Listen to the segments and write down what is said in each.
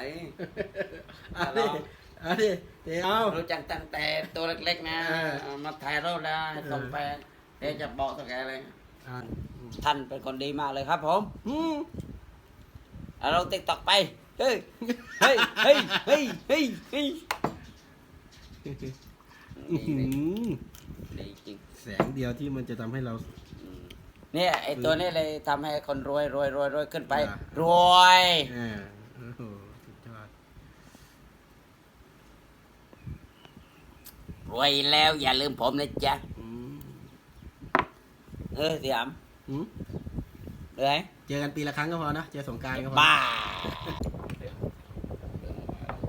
อ้เอาดิเอาดิเดี๋ยวเอารู้จักตั้งแต่ตัวเล็กๆนะเออ เอามาถ่ายรูปแล้วให้ส่งไปเดี๋ยวจะบอกตัวแกเลย อ่าท่านเป็นคนดีมากเลยครับผมอืมเอาลงติ๊กต็อกไป เฮ้ย เฮ้ย เฮ้ย เฮ้ย เฮ้ยเฮ้ยอื้อหือดีจริงแสงเดียวที่มันจะทำให้เรา อืมเนี่ยไอตัวนี้เลยทำให้คนรวยรวยรวยรวยขึ้นไป อ่ารวย เออโอ้โหสุดยอด รวยแล้วอย่าลืมผมนะจ๊ะอืมเออเสียมอืมเลยเจอกันปีละครั้งก็พอนะเจอสงกรารก็พอ บ้า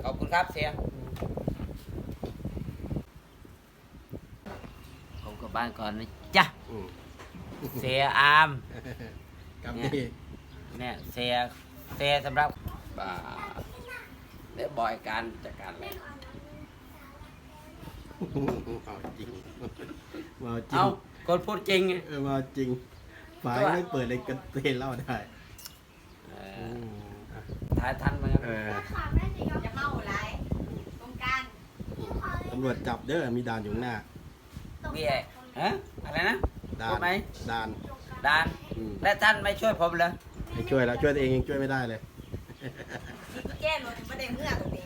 ขอบคุณครับเสียผมกลับบ้านก่อนนะจ๊ะอืมเสียอามกับเนี่ยดีเนี่ยเสียเสียสำหรับบ้าเดี๋ยวบอยการจัดการเลย เอาจริงมาจริเอางคนพูดจริงเออมาจริงฝายไม่เปิดเลยกันเทนเล่าได้เออือมอะถ่ายทันไหมครับเออจะเมาไรตรงกลางตำรวจจับเด้อมีด่านอยู่ข้างหน้าเบี้ยฮะอะไรนะ ด่าพูนดไหม ด่านดานอืมและท่านไม่ช่วยผมเลยให้ช่วยแล้วช่วยตัวเองยังช่วยไม่ได้เลยแก้รถประเด็นเมื่อตรงนี้